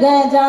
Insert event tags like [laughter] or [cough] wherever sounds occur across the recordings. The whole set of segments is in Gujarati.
जग जा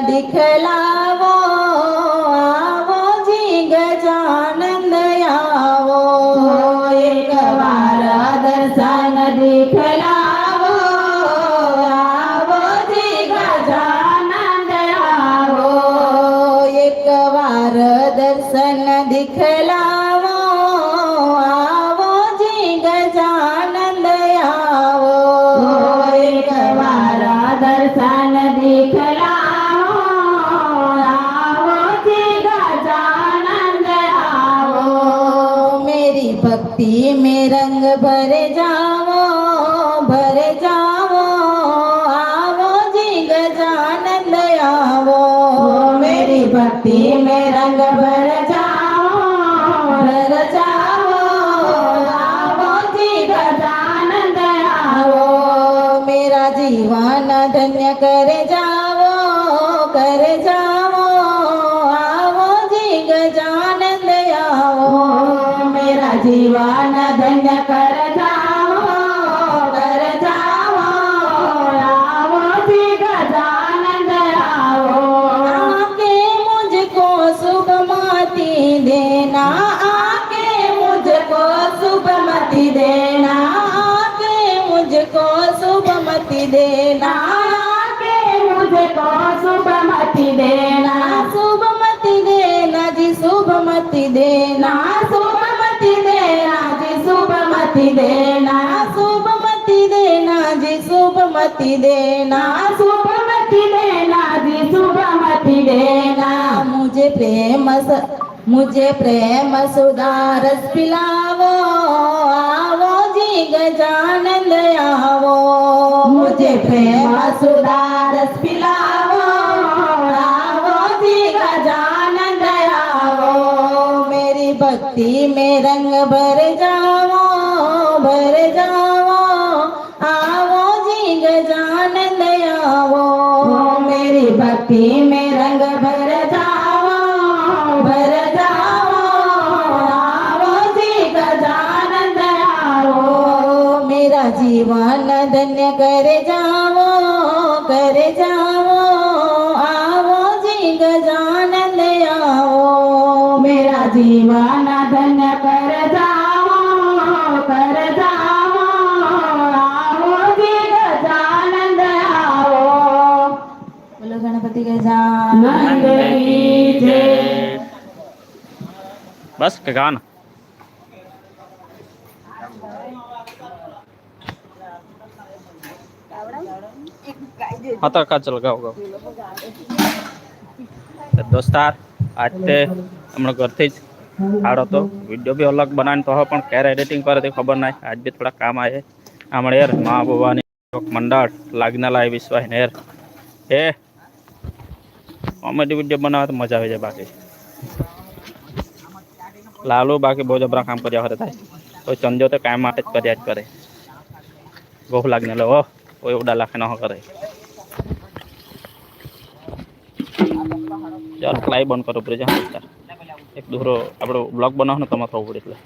de que la भक्ति में रंग भर मती देना आके मुझको सुबह देना आके मुझको सुबह देना आके मुझको सुबह देना सुबह देना जी सुबह देना सुबह देना जी सुबह देना सुबह देना जी सुबह देना सुबह देना जी सुबह मती देना मुझे प्रेम स मुझे प्रेम सुधारस पिलावो आवो जी गजानंद आवो मुझे प्रेम सुधारस पिलावो आवो जी गजानंद आवो मेरी भक्ति में रंग भरे जीवन धन्य कर जाओ कर जाओ आओ जी ले आओ मेरा जीवन धन्य कर जाओ कर जाओ आओ जी ले आओ बोलो गणपति गजान बस गान हाथ का चल गाओ गाओ तो दोस्तार आज ते तो हम लोग करते आड़ो तो वीडियो भी अलग बनाने तो हो हाँ, पर कैर एडिटिंग कर दे खबर ना आज भी थोड़ा काम आए हमारे यार माँ बाबा ने मंडार लागना लाए विश्वास ने यार ए कॉमेडी वीडियो बनाओ तो मजा आ जाए बाकी लालू बाकी बहुत जबरा काम कर जाता है कोई तो चंदो तो काम आते कर करे गोह लागने लो ওই ওডা লাখে নহ করে ચાલ ફ્લાય બંધ કરો ઉપરે જા એક દોરો આપણો બ્લોક બનાવવાનો તમારે થવું પડે એટલે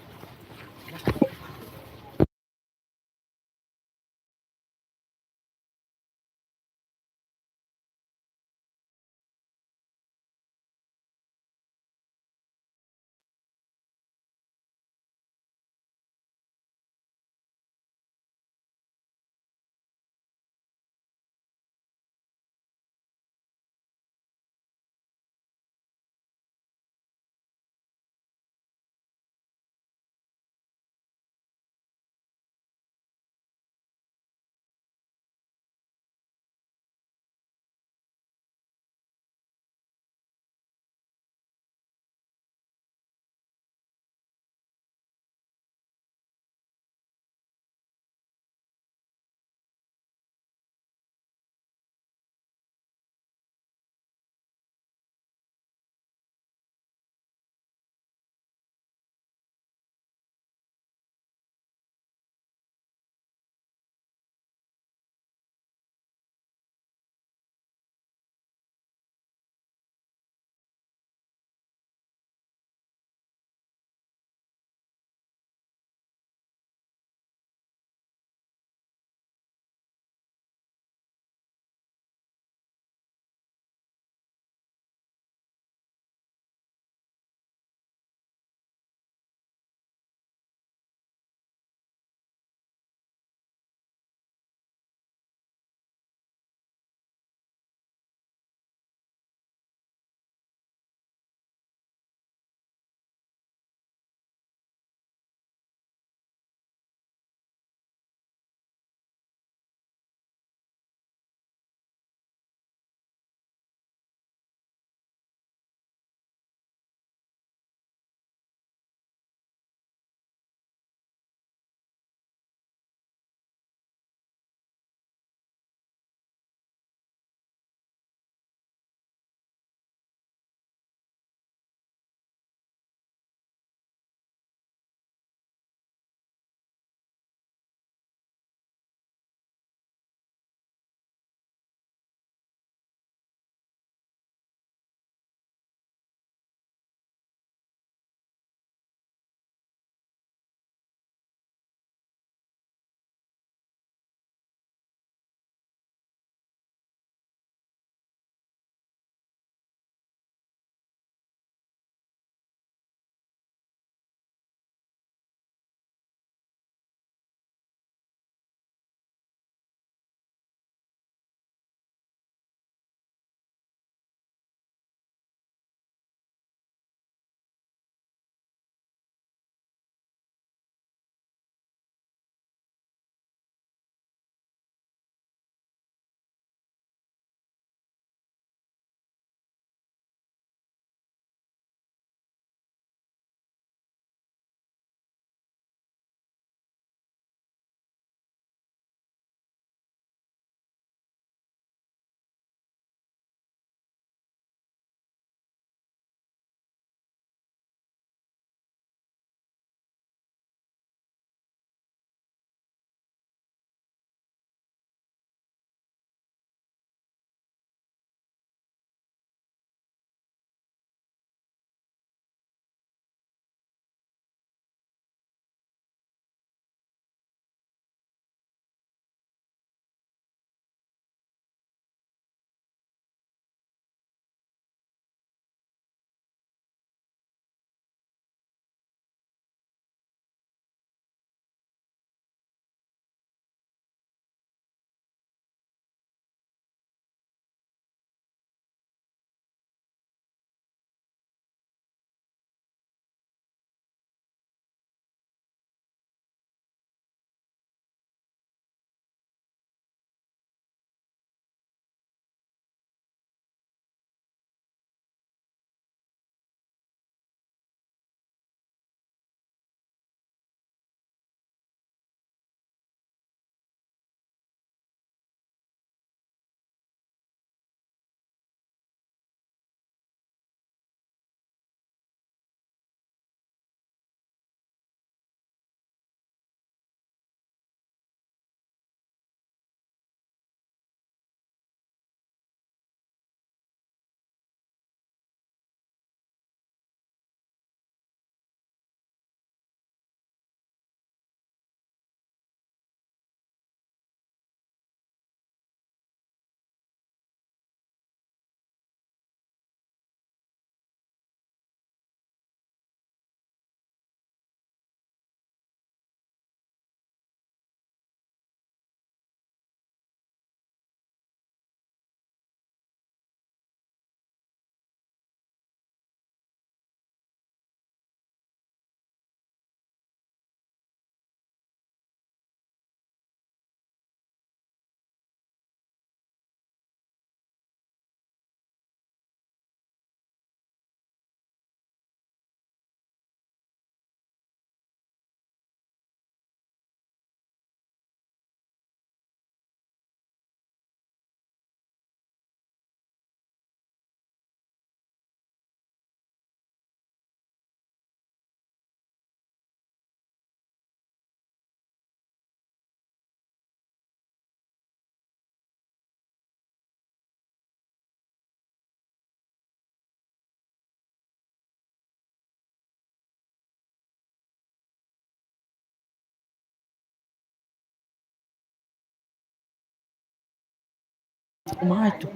ಆಯಿತು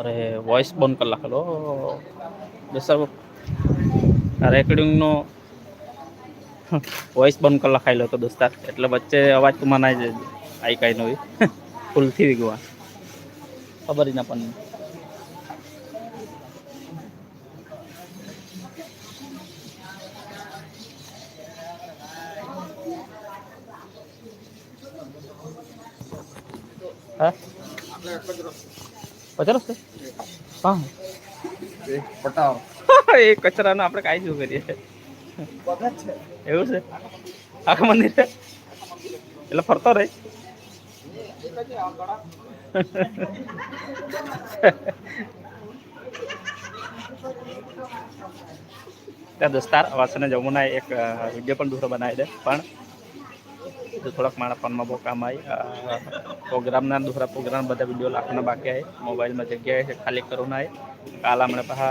ಅರೆ ವಾಯ್ಸ್ ಬಂದ್ ಕಲ್ಲಾಕಲು બેસાવો અરે રેકોર્ડિંગનો વોઇસ બંધ કરી લખાયેલો તો દોસ્તાર એટલે વચ્ચે અવાજ તો મનાઈ જાય આઈ કાંઈ નવી ફૂલ થઈ ગયું ખબર ના પણ હા કચરો હા પટાવ [laughs] એ કચરાનો આપણે કાંઈ શું કરીએ એવું છે આખા મંદિર એટલે ફરતો રહે [laughs] ત્યાં દોસ્તાર વાસને જમુના એક વિડીયો પણ દૂર બનાવી દે પણ થોડક માણપણ માં બો કામ આ પ્રોગ્રામ ના દુહરા પ્રોગ્રામ બતા વિડિયો લાકના બાકી આ મોબાઈલ માં જગ્યા છે ખાલી કરો ના એ કાલા મણ પા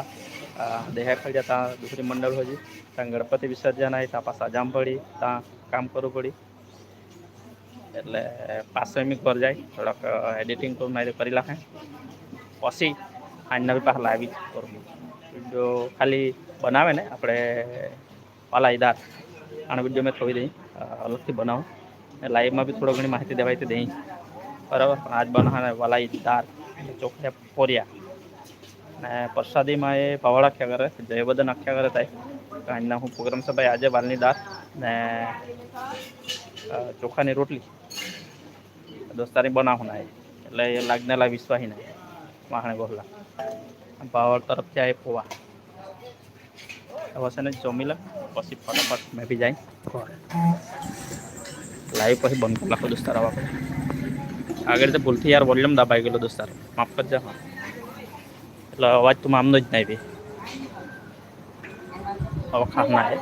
દેહ ખળ જા તા દુસરી મંડળ હોજી તા ગડપતી બિસર્જન આઈ તા પાસા જામ પડી તા કામ કરું પડી એટલે પાછેમી પર જાય થોડક એડિટિંગ કો મારી કરી લખે ઓસી આજના પાહ લાઈવ કરું વિડિયો ખાલી બનાવે ને આપણે પાલાઈદાર આને વિડિયો મે થોવી દે ઓલસ્તી બનાવો લાઈવ માં બી થોડો ઘણી માહિતી દેવા જેવી છે પણ આ પાજ બનાવવાના વાલા ઈદાર ચોખ્ખા પોરિયા ને પ્રસાદી માં એ પાવળા કે કરે જય બદન અખ્ય કરે થાય આજના હું પ્રોગ્રામ સભાય આજે વાલની દાળ ને ચોખાની રોટલી દોસ્તારી બનાવવાના એટલે લાગનાલા વિશ્વાહીને માહણે બોલલા પાવર તરફથી આ પવા આ વસના જોમીલા બસી ફટાફટ મે ભી જાઈ લાઈવ પછી બંધ કરી નાખો દોસ્તાર આપણે આગળ રીતે ભૂલથી યાર વોલ્યુમ દબાઈ ગયેલો દોસ્તાર માફ કરજો હા એટલે અવાજ તો આમનો જ નહીં ભાઈ હવે ખાના હે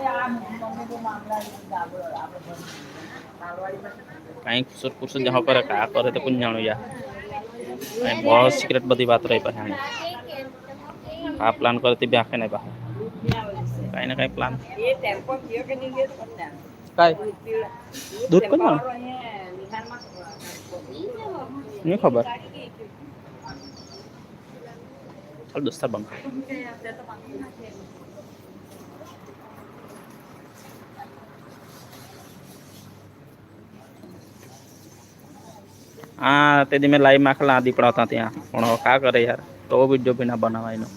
કાંઈ કુસર કુસર જવા પર કા કરે તો કોણ જાણું યાર બહુ સિક્રેટ બધી વાત રહી પાસે આ પ્લાન કરતી બે આખે નહીં પાસે કાંઈ ને કાંઈ પ્લાન એ ટેમ્પો થયો કે નહીં ગયો તમને કાય દૂધ કોણ નહીં ખબર ચાલ દોસ્તા બંધ હા તેથી મેં લાઈવ માખલા આ દીપડા હતા ત્યાં પણ કા કરે યાર તો વિડીયો બી ના બનાવાયનો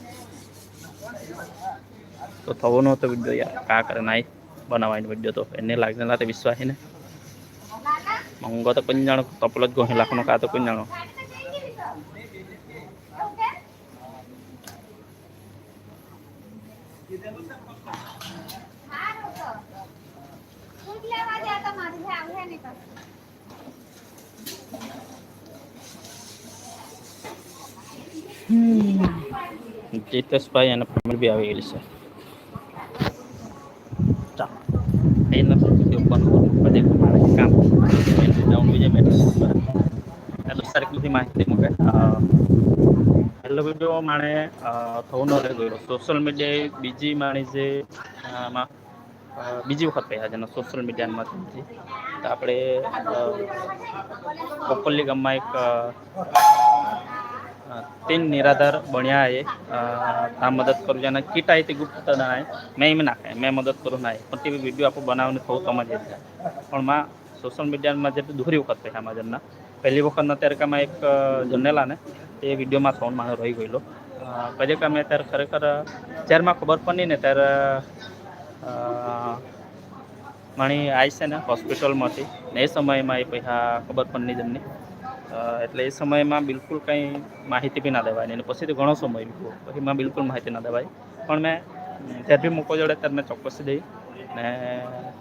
તો થવો નહોતો વિડીયો યાર કા કરે નાઈ બનાवायन वीडियो તો એને લાગનેલા તે વિશ્વાસ હે ને મંગો તો કોઈ જાણો તપલત ગો હે લાખનો કા તો કોઈ જાણો જીતેશભાઈ અને ફેમિલી બી આવી ગયેલી છે ચાલો એ નથી ઉપરનું બધે કામ ડાઉન બીજા બેઠા એટલે સારી બધી માહિતી મળે પહેલો વિડીયો માણે થવું ગયો સોશિયલ મીડિયાએ બીજી માણી જે બીજી વખત પહેલા જેનો સોશિયલ મીડિયામાં આપણે કોપલ્લી ગામમાં એક तीन निराधार बणिया है हा मदत करू जाना किट आहे ती गुप्त न आहे मी ना काय मी मदत करू नाही पण ती व्हिडिओ आपण बनावणे थो तो समज येतात पण मा सोशल मीडियामा जे धोरी वखत पे हा माझ्यांना पहिली वखत ना त्यारे का मैं एक जन्मेला ने वीडियो व्हिडिओमां थोन मा रही गेलो पहिले का मी त्यारे खरेखर जेव्हा मा खबर पण ने त्यारे मणी आई छे ने हॉस्पिटलमाંથી ને સમયમાં એ પૈસા ખબર પણ નહીં જમની એટલે એ સમયમાં બિલકુલ કંઈ માહિતી પણ ન દેવાય ને પછી તો ઘણો સમય રિપોર્ટ માં બિલકુલ માહિતી ન દેવાય પણ મે થેરાપી મુકો જોડે કરને ચોકસી દે ને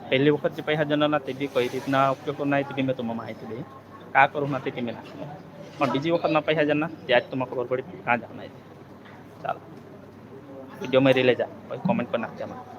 પેલી વખત જે પૈહા જનાના તે બી કહીતી તના ઉપયોગ કોઈ નહી તે મે તુમમ માહિતી દે કા કરું માહિતી કે મેલા ઓર બીજી વખત ન પૈહા જના તે આજ તુમ ખબર પડી કા જમાય ચાલો વિડિયો મે રીલે જા કોમેન્ટ કરના જમા